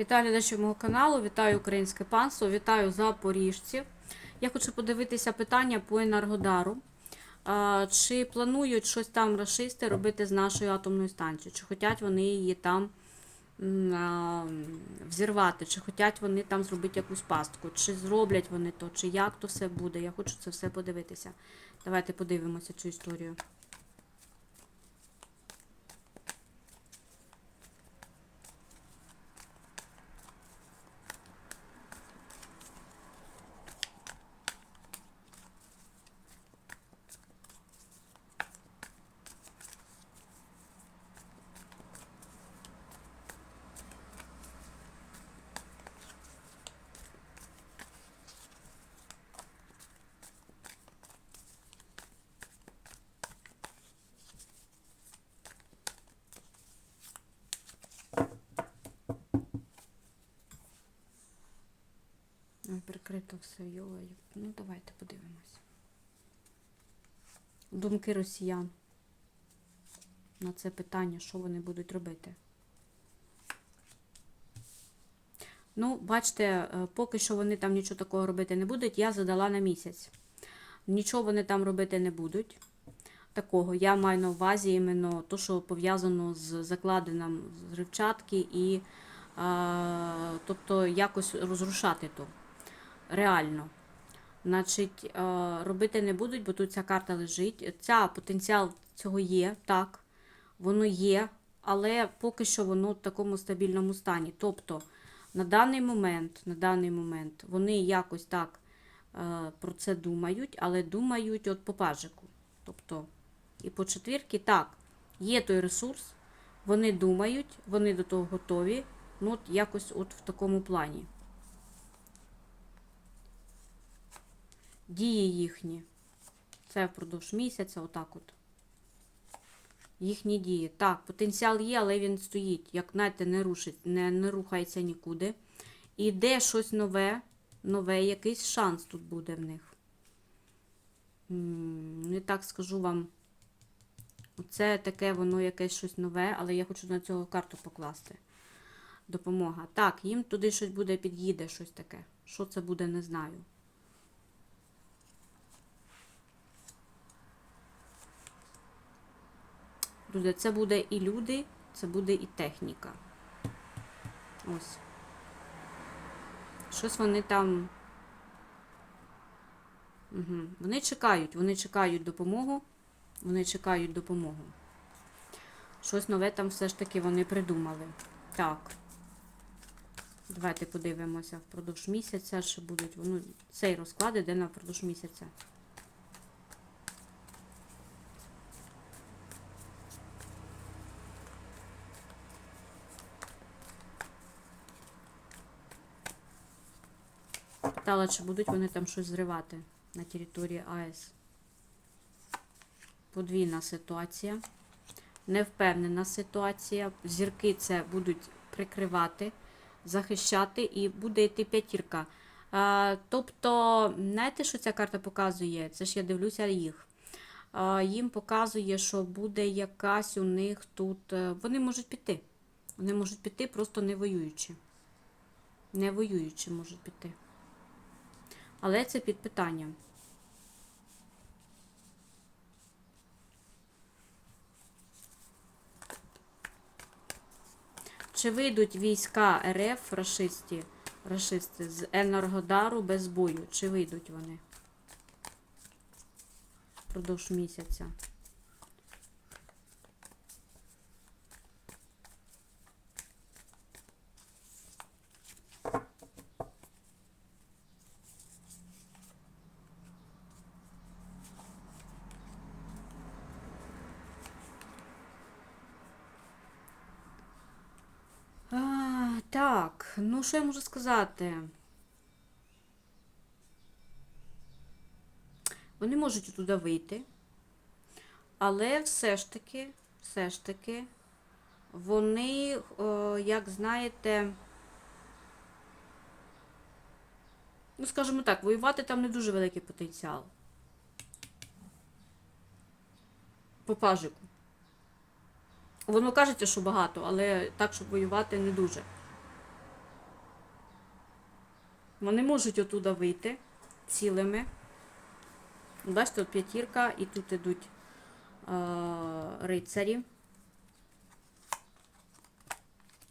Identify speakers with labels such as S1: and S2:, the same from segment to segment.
S1: Вітаю глядачів мого каналу, вітаю українське панство, вітаю запоріжців. Я хочу подивитися питання по Енергодару. Чи планують щось там рашисти робити з нашою атомною станцією? Чи хочуть вони її там взірвати, чи хочуть вони там зробити якусь пастку, чи зроблять вони то, чи як то все буде. Я хочу це все подивитися. Давайте подивимося цю історію. Прикрито все, йою. Ну, давайте подивимось. Думки росіян на це питання, що вони будуть робити. Ну, бачите, е, поки що вони там нічого такого робити не будуть, я задала на місяць. Нічого вони там робити не будуть. Такого я маю на увазі іменно то, що пов'язано з закладенням зривчатки і а, тобто якось розрушати то реально. Значить, е, робити не будуть, бо тут ця карта лежить. Ця потенціал цього є, так, воно є, але поки що воно в такому стабільному стані. Тобто, на даний момент, на даний момент вони якось так е, про це думають, але думають от по пажику. Тобто, і по четвірки, так, є той ресурс, вони думають, вони до того готові. Ну, от якось от в такому плані. Дії їхні. Це впродовж місяця, отак от. Їхні дії. Так, потенціал є, але він стоїть. Як знаєте, не рушить, не, не рухається нікуди. І йде щось нове, нове, якийсь шанс тут буде в них. Не так скажу вам. Це таке воно якесь щось нове, але я хочу на цього карту покласти. Допомога. Так, їм туди щось буде, під'їде щось таке. Що це буде, не знаю. Друзі, це буде і люди, це буде і техніка. Ось. Щось вони там. Угу. Вони чекають, вони чекають допомогу. Вони чекають допомогу. Щось нове там все ж таки вони придумали. Так. Давайте подивимося впродовж місяця, що будуть. Ну, цей розклад іде на впродовж місяця. Питала, чи будуть вони там щось зривати на території АЕС. Подвійна ситуація. Невпевнена ситуація. Зірки це будуть прикривати, захищати, і буде йти п'ятірка. Тобто, знаєте, що ця карта показує? Це ж я дивлюся їх. Їм показує, що буде якась у них тут. е, Вони можуть піти. Вони можуть піти, просто не воюючи. Не воюючи можуть піти. Але це під питанням. Чи вийдуть війська РФ рашисті, рашисти з Енергодару без бою? Чи вийдуть вони? Впродовж місяця. А, так, ну що я можу сказати? Вони можуть туди вийти, але все ж таки, все ж таки, вони, о, як знаєте, ну, скажімо так, воювати там не дуже великий потенціал. По пажику. Воно кажеться, що багато, але так, щоб воювати, не дуже. Вони можуть отуда вийти цілими. Бачите, от п'ятірка, і тут йдуть е, рицарі.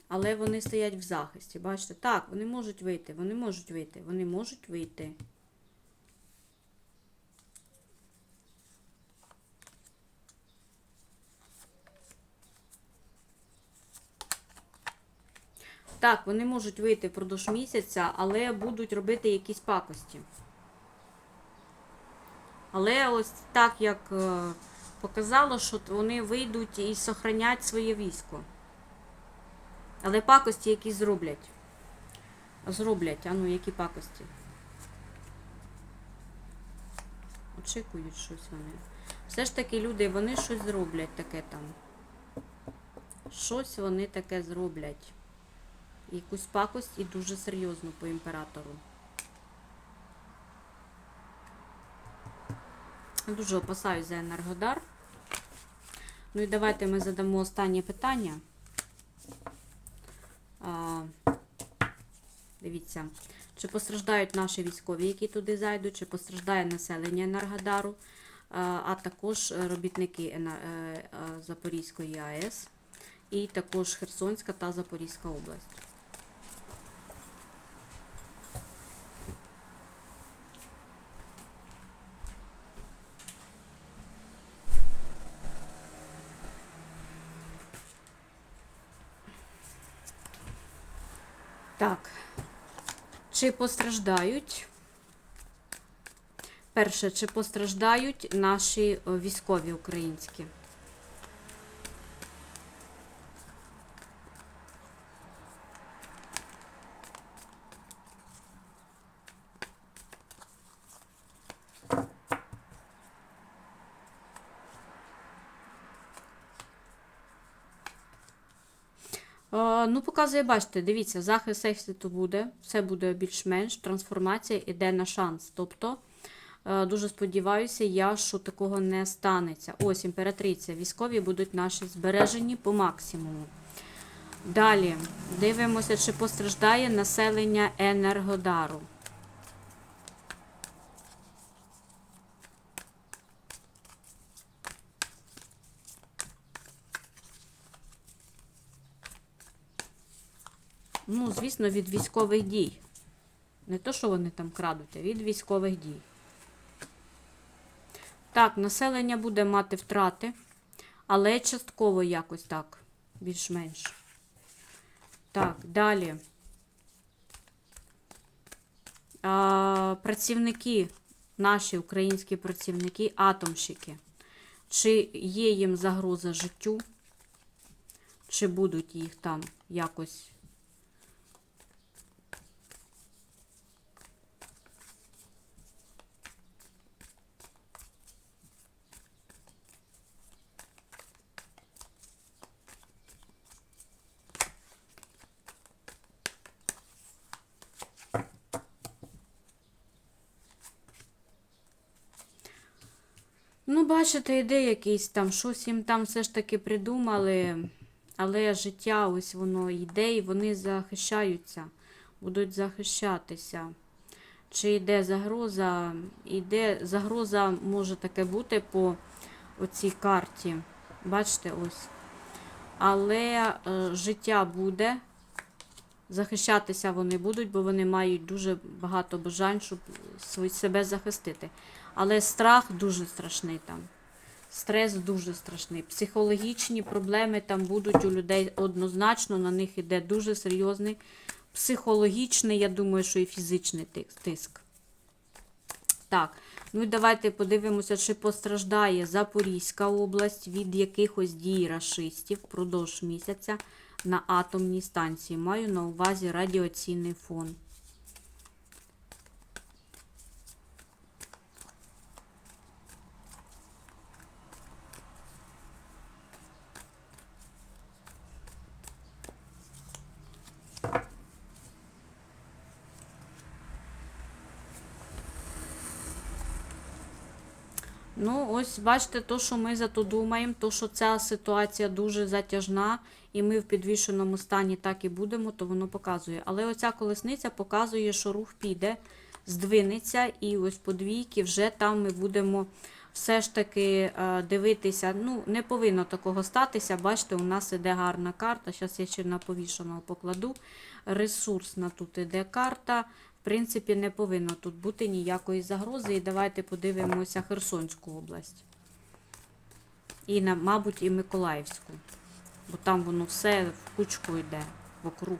S1: Але вони стоять в захисті. Бачите? Так, вони можуть вийти, вони можуть вийти, вони можуть вийти. Так, вони можуть вийти впродовж місяця, але будуть робити якісь пакості. Але ось так як е, показало, що вони вийдуть і сохранять своє військо. Але пакості якісь зроблять. Зроблять, а ну які пакості? Очікують щось вони. Все ж таки люди, вони щось зроблять таке там. Щось вони таке зроблять. Якусь пакость і дуже серйозну по імператору. Дуже опасаюсь за Енергодар. Ну і давайте ми задамо останнє питання. А, дивіться, чи постраждають наші військові, які туди зайдуть, чи постраждає населення Енергодару, а, також робітники е, е, Запорізької АЕС, і також Херсонська та Запорізька область. Так. Чи постраждають? Перше, чи постраждають наші військові українські? Ну, показує, бачите, дивіться, захист екситу буде, все буде більш-менш, трансформація йде на шанс. Тобто, е, дуже сподіваюся, я, що такого не станеться. Ось імператриця, військові будуть наші збережені по максимуму. Далі дивимося, чи постраждає населення Енергодару. Ну, звісно, від військових дій. Не то, що вони там крадуть, а від військових дій. Так, населення буде мати втрати, але частково якось так, більш-менш. Так, далі. А, працівники, наші українські працівники, атомщики. Чи є їм загроза життю? Чи будуть їх там якось бачите, іде якийсь там, щось їм там все ж таки придумали, але життя ось воно йде, і вони захищаються, будуть захищатися. Чи йде загроза? Йде загроза може таке бути по оцій карті. Бачите, ось. Але е, життя буде. Захищатися вони будуть, бо вони мають дуже багато бажань, щоб себе захистити. Але страх дуже страшний там. Стрес дуже страшний. Психологічні проблеми там будуть у людей однозначно, на них іде дуже серйозний психологічний, я думаю, що і фізичний тиск-. Так, ну і давайте подивимося, чи постраждає Запорізька область від якихось дій рашистів впродовж місяця на атомній станції. Маю на увазі радіаційний фон. Ну, ось бачите, то, що ми зато думаємо, то, що ця ситуація дуже затяжна, і ми в підвішеному стані так і будемо, то воно показує. Але оця колесниця показує, що рух піде, здвинеться, і ось по двійки вже там ми будемо все ж таки е, дивитися. Ну, не повинно такого статися. Бачите, у нас іде гарна карта. Зараз я ще на повішеного покладу. Ресурсна тут іде карта. В принципі, не повинно тут бути ніякої загрози. І давайте подивимося Херсонську область. І, мабуть, і Миколаївську. Бо там воно все в кучку йде вокруг.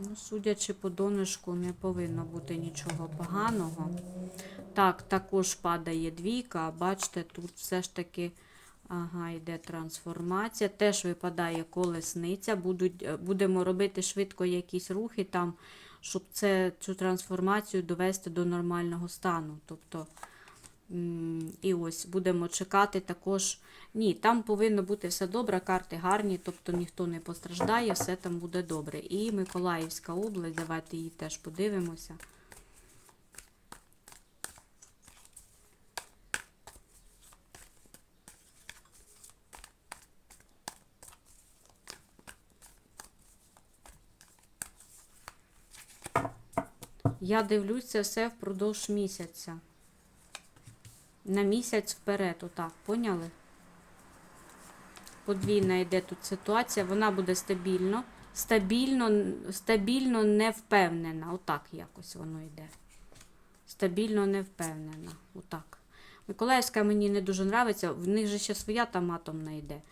S1: Ну, судячи по донышку, не повинно бути нічого поганого. Так, також падає двійка. Бачите, тут все ж таки ага, йде трансформація. Теж випадає колесниця. Будуть, е, будемо робити швидко якісь рухи там, щоб це, цю трансформацію довести до нормального стану. Тобто, і ось будемо чекати також. Ні, там повинно бути все добре, карти гарні, тобто ніхто не постраждає, все там буде добре. І Миколаївська область, давайте її теж подивимося. Я дивлюсь це все впродовж місяця. На місяць вперед, отак, поняли? Подвійна йде тут ситуація, вона буде стабільно, стабільно, стабільно не. Отак якось воно йде. Стабільно не впевнена. Отак. Миколаївська мені не дуже нравиться, в них же ще своя там атомна йде.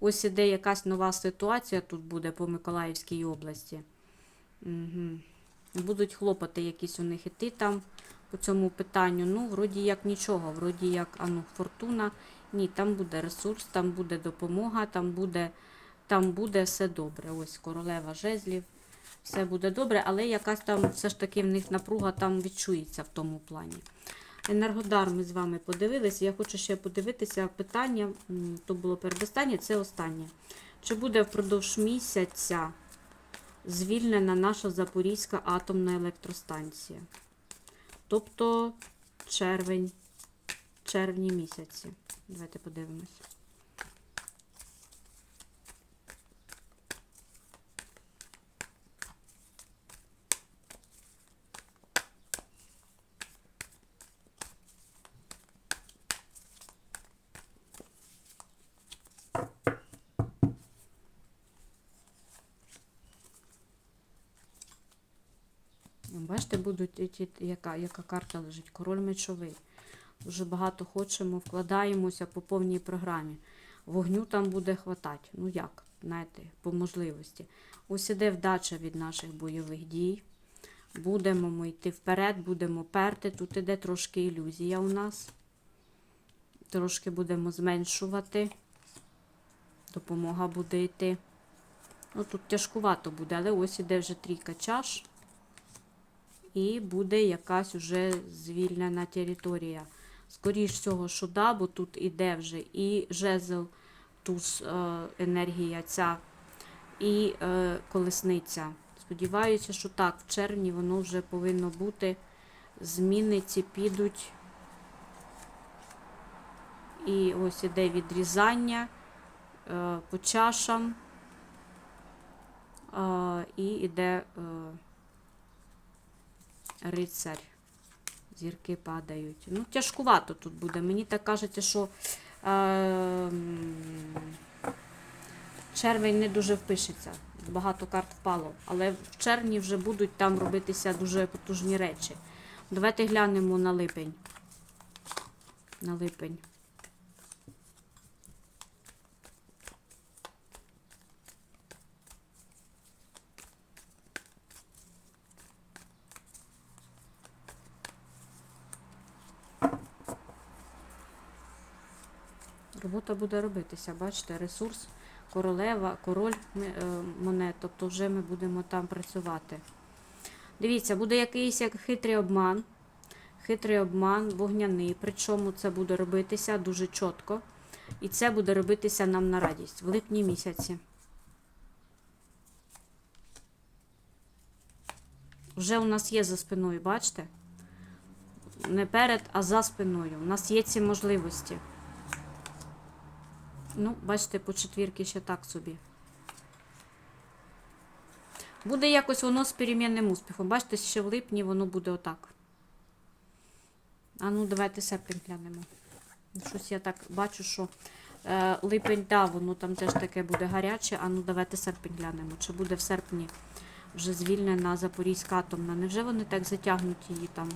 S1: Ось іде якась нова ситуація тут буде по Миколаївській області. Угу. Будуть хлопоти якісь у них іти там по цьому питанню. Ну, вроді як нічого, вроді як а ну, фортуна. Ні, там буде ресурс, там буде допомога, там буде, там буде все добре. Ось королева жезлів. Все буде добре, але якась там все ж таки в них напруга там відчується в тому плані. Енергодар ми з вами подивилися. Я хочу ще подивитися питання, то було передостаннє, це останнє. Чи буде впродовж місяця звільнена наша Запорізька атомна електростанція? Тобто червень, червні місяці. Давайте подивимось. Бачите, будуть яка, яка карта лежить? Король мечовий. Дуже багато хочемо, вкладаємося по повній програмі. Вогню там буде хватати. Ну як, знаєте, по можливості. Ось іде вдача від наших бойових дій. Будемо ми йти вперед, будемо перти. Тут іде трошки ілюзія у нас. Трошки будемо зменшувати. Допомога буде йти. Ну, тут тяжкувато буде, але ось іде вже трійка чаш. І буде якась уже звільнена територія. Скоріш всього, що да, бо тут іде вже і жезл, туз е, енергія ця, і е, колесниця. Сподіваюся, що так, в червні воно вже повинно бути. Зміни ці підуть. І ось іде відрізання е, по чашам. Е, і іде е, рицарь. Зірки падають. Ну, тяжкувато тут буде. Мені так кажеться, що е, червень не дуже впишеться. Багато карт впало. Але в червні вже будуть там робитися дуже потужні речі. Давайте глянемо на липень. На липень. Робота буде робитися, бачите, ресурс. королева, король е, монет, тобто вже ми будемо там працювати. Дивіться, буде якийсь як хитрий обман. Хитрий обман, вогняний. Причому це буде робитися дуже чітко. І це буде робитися нам на радість в липні місяці. Вже у нас є за спиною, бачите? Не перед, а за спиною. У нас є ці можливості. Ну, бачите, по четвірки ще так собі. Буде якось воно з перемінним успіхом. Бачите, ще в липні воно буде отак. А ну, давайте серпень глянемо. Щось я так бачу, що е, липень, да, воно там теж таке буде гаряче. А ну, давайте серпень глянемо. Чи буде в серпні вже звільнена Запорізька атомна? Невже вони так затягнуть її там?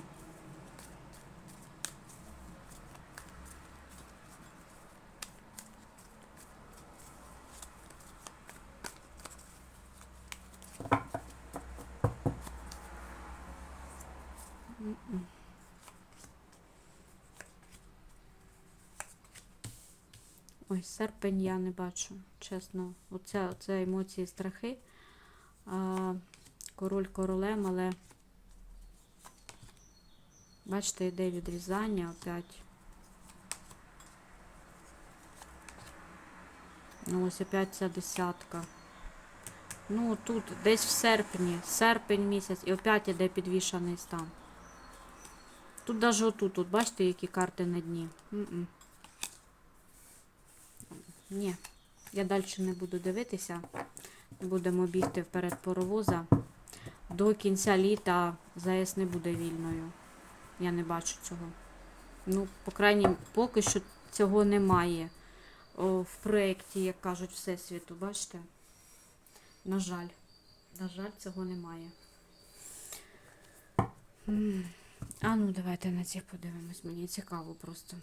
S1: Серпень я не бачу, чесно. Оце, оце емоції, страхи. А, король королем, але бачите, йде відрізання опять. Ну, ось опять ця десятка. Ну, тут десь в серпні, серпень місяць, і опять іде підвішаний стан. Тут навіть отут, от, бачите, які карти на дні. М-м. Ні, я далі не буду дивитися. Будемо бігти вперед паровоза. До кінця літа ЗАЕС не буде вільною. Я не бачу цього. Ну, по крайній, поки що цього немає О, в проєкті, як кажуть, Всесвіту. Бачите? На жаль. На жаль, цього немає. А ну, давайте на ці подивимось. Мені цікаво просто.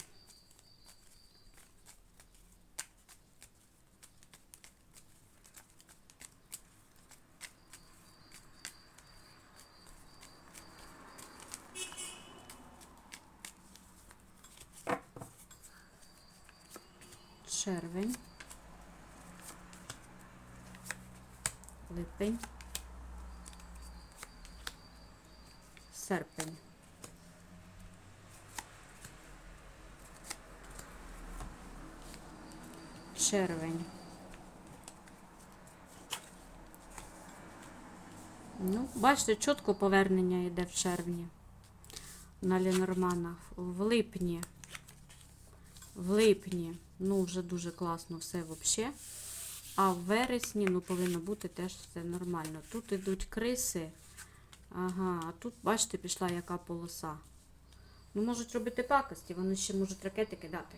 S1: червень, липень, серпень. Червень. Ну, бачите, чітко повернення йде в червні. На Лінорманах. В липні. В липні, ну, вже дуже класно все взагалі. А в вересні, ну, повинно бути теж все нормально. Тут ідуть криси. Ага, а тут, бачите, пішла яка полоса. Ну, можуть робити пакості, вони ще можуть ракети кидати.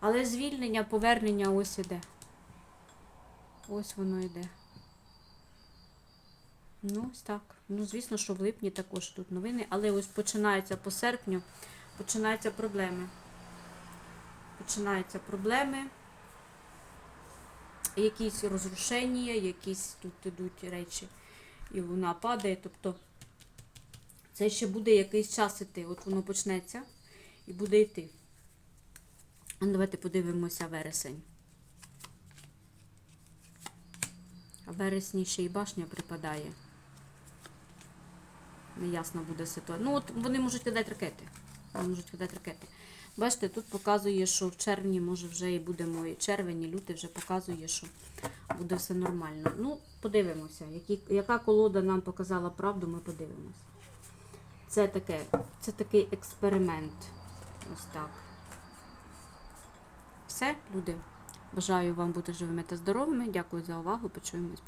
S1: Але звільнення, повернення ось іде. Ось воно йде. Ну, ось так. Ну, звісно, що в липні також тут новини, але ось починається по серпню, починаються проблеми починаються проблеми, якісь розрушення, якісь тут йдуть речі, і луна падає. Тобто це ще буде якийсь час іти. От воно почнеться і буде йти. Ну, давайте подивимося вересень. А вересні ще й башня припадає. Неясно буде ситуація. Ну, от вони можуть кидати ракети. Вони можуть кидати ракети. Бачите, тут показує, що в червні, може, вже і будемо і червень, і лютий вже показує, що буде все нормально. Ну, подивимося, які, яка колода нам показала правду, ми подивимося. Це таке, це такий експеримент. Ось так. Все, люди. Бажаю вам бути живими та здоровими. Дякую за увагу. Почуємось.